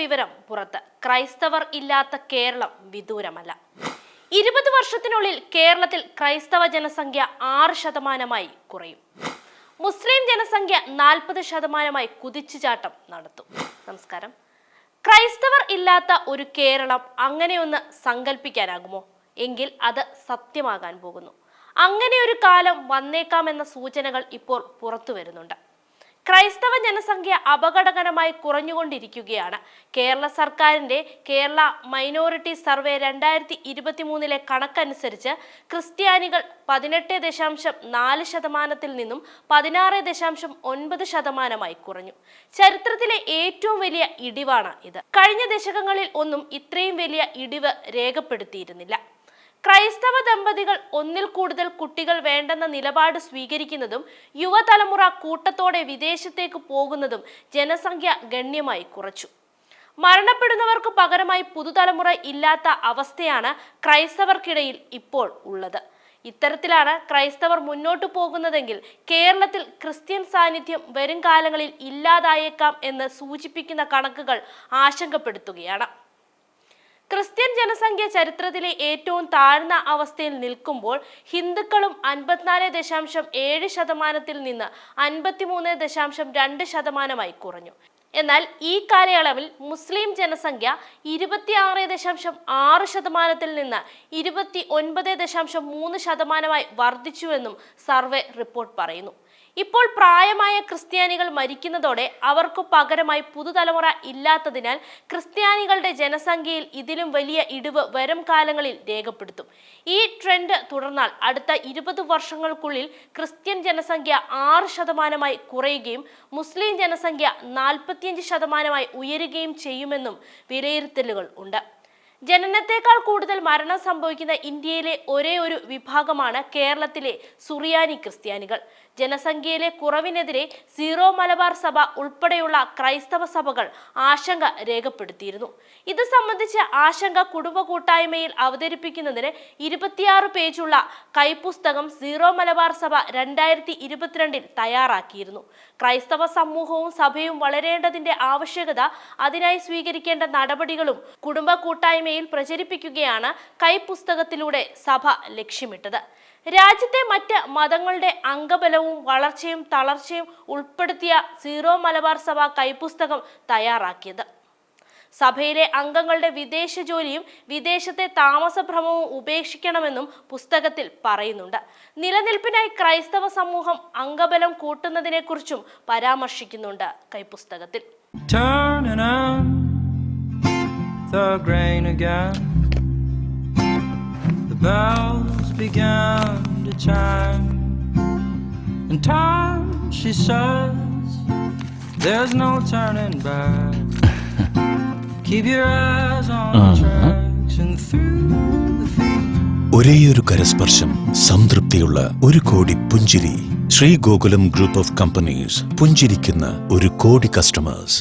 വിവരം പുറത്ത്. ക്രൈസ്തവർ ഇല്ലാത്ത കേരളം വിദൂരമല്ല. ഇരുപത് വർഷത്തിനുള്ളിൽ കേരളത്തിൽ ക്രൈസ്തവ ജനസംഖ്യ ആറ് ശതമാനമായി കുറയും. മുസ്ലിം ജനസംഖ്യ നാൽപ്പത് ശതമാനമായി കുതിച്ചുചാട്ടം നടത്തും. നമസ്കാരം. ക്രൈസ്തവർ ഇല്ലാത്ത ഒരു കേരളം അങ്ങനെയൊന്ന് സങ്കല്പിക്കാനാകുമോ എങ്കിൽ അത് സത്യമാകാൻ പോകുന്നു. അങ്ങനെ ഒരു കാലം വന്നേക്കാമെന്ന സൂചനകൾ ഇപ്പോൾ പുറത്തു വരുന്നുണ്ട്. ക്രൈസ്തവ ജനസംഖ്യ അപകടകരമായി കുറഞ്ഞുകൊണ്ടിരിക്കുകയാണ്. കേരള സർക്കാരിന്റെ കേരള മൈനോറിറ്റി സർവേ രണ്ടായിരത്തി ഇരുപത്തി മൂന്നിലെ കണക്കനുസരിച്ച് ക്രിസ്ത്യാനികൾ പതിനെട്ട് ദശാംശം നാല് ശതമാനത്തിൽ നിന്നും പതിനാറ് ദശാംശം ഒൻപത് ശതമാനമായി കുറഞ്ഞു. ചരിത്രത്തിലെ ഏറ്റവും വലിയ ഇടിവാണ് ഇത്. കഴിഞ്ഞ ദശകങ്ങളിൽ ഒന്നും ഇത്രയും വലിയ ഇടിവ് രേഖപ്പെടുത്തിയിരുന്നില്ല. ക്രൈസ്തവ ദമ്പതികൾ ഒന്നിൽ കൂടുതൽ കുട്ടികൾ വേണ്ടെന്ന നിലപാട് സ്വീകരിക്കുന്നതും യുവതലമുറ കൂട്ടത്തോടെ വിദേശത്തേക്ക് പോകുന്നതും ജനസംഖ്യ ഗണ്യമായി കുറച്ചു. മരണപ്പെടുന്നവർക്ക് പകരമായി പുതുതലമുറ ഇല്ലാത്ത അവസ്ഥയാണ് ക്രൈസ്തവർക്കിടയിൽ ഇപ്പോൾ ഉള്ളത്. ഇത്തരത്തിലാണ് ക്രൈസ്തവർ മുന്നോട്ടു പോകുന്നതെങ്കിൽ കേരളത്തിൽ ക്രിസ്ത്യൻ സാന്നിധ്യം വരും കാലങ്ങളിൽ ഇല്ലാതായേക്കാം എന്ന് സൂചിപ്പിക്കുന്ന കണക്കുകൾ ആശങ്കപ്പെടുത്തുകയാണ്. ക്രിസ്ത്യൻ ജനസംഖ്യ ചരിത്രത്തിലെ ഏറ്റവും താഴ്ന്ന അവസ്ഥയിൽ നിൽക്കുമ്പോൾ ഹിന്ദുക്കളും അൻപത്തിനാല് ദശാംശം ഏഴ് ശതമാനത്തിൽ നിന്ന് അൻപത്തിമൂന്ന് ദശാംശം രണ്ട് ശതമാനമായി കുറഞ്ഞു. എന്നാൽ ഈ കാലയളവിൽ മുസ്ലിം ജനസംഖ്യ ഇരുപത്തിയാറ് ദശാംശം ആറ് ശതമാനത്തിൽ നിന്ന് ഇരുപത്തി ഒൻപത് ദശാംശം മൂന്ന് ശതമാനമായി വർദ്ധിച്ചുവെന്നും സർവേ റിപ്പോർട്ട് പറയുന്നു. ഇപ്പോൾ പ്രായമായ ക്രിസ്ത്യാനികൾ മരിക്കുന്നതോടെ അവർക്ക് പകരമായി പുതുതലമുറ ഇല്ലാത്തതിനാൽ ക്രിസ്ത്യാനികളുടെ ജനസംഖ്യയിൽ ഇതിലും വലിയ ഇടിവ് വരും കാലങ്ങളിൽ രേഖപ്പെടുത്തും. ഈ ട്രെൻഡ് തുടർന്നാൽ അടുത്ത ഇരുപത് വർഷങ്ങൾക്കുള്ളിൽ ക്രിസ്ത്യൻ ജനസംഖ്യ ആറ് ശതമാനമായി കുറയുകയും മുസ്ലിം ജനസംഖ്യ നാൽപ്പത്തിയഞ്ച് ശതമാനമായി ഉയരുകയും ചെയ്യുമെന്നും വിലയിരുത്തലുകൾ ഉണ്ട്. ജനനത്തേക്കാൾ കൂടുതൽ മരണം സംഭവിക്കുന്ന ഇന്ത്യയിലെ ഒരേ ഒരു വിഭാഗമാണ് കേരളത്തിലെ സുറിയാനി ക്രിസ്ത്യാനികൾ. ജനസംഖ്യയിലെ കുറവിനെതിരെ സീറോ മലബാർ സഭ ഉൾപ്പെടെയുള്ള ക്രൈസ്തവ സഭകൾ ആശങ്ക രേഖപ്പെടുത്തിയിരുന്നു. ഇത് സംബന്ധിച്ച് ആശങ്ക കുടുംബ കൂട്ടായ്മയിൽ അവതരിപ്പിക്കുന്നതിന് ഇരുപത്തിയാറ് പേജുള്ള കൈപുസ്തകം സീറോ മലബാർ സഭ രണ്ടായിരത്തി ഇരുപത്തിരണ്ടിൽ തയ്യാറാക്കിയിരുന്നു. ക്രൈസ്തവ സമൂഹവും സഭയും വളരേണ്ടതിന്റെ ആവശ്യകത അതിനായി സ്വീകരിക്കേണ്ട നടപടികളും കുടുംബ കൂട്ടായ്മയിൽ പ്രചരിപ്പിക്കുകയാണ് കൈപ്പുസ്തകത്തിലൂടെ സഭ ലക്ഷ്യമിട്ടത്. രാജ്യത്തെ മറ്റ് മതങ്ങളുടെ അംഗബലവും വളർച്ചയും തളർച്ചയും ഉൾപ്പെടുത്തിയ സീറോ മലബാർ സഭ കൈപ്പുസ്തകം തയ്യാറാക്കിയത്. സഭയിലെ അംഗങ്ങളുടെ വിദേശ ജോലിയും വിദേശത്തെ താമസഭ്രമവും ഉപേക്ഷിക്കണമെന്നും പുസ്തകത്തിൽ പറയുന്നുണ്ട്. നിലനിൽപ്പിനായി ക്രൈസ്തവ സമൂഹം അംഗബലം കൂട്ടുന്നതിനെക്കുറിച്ചും പരാമർശിക്കുന്നുണ്ട് കൈപ്പുസ്തകത്തിൽ. The grain again. The bells began to chime, and time, she says, there's no turning back. Keep your eyes on the tracks and through the feet. ഒരേയൊരു കരസ്പർശം സംതൃപ്തിയുള്ള ഒരു കോടി പുഞ്ചിരി Shri Gokulam group of companies പുഞ്ചിരിക്കുന്ന ഒരു കോടി customers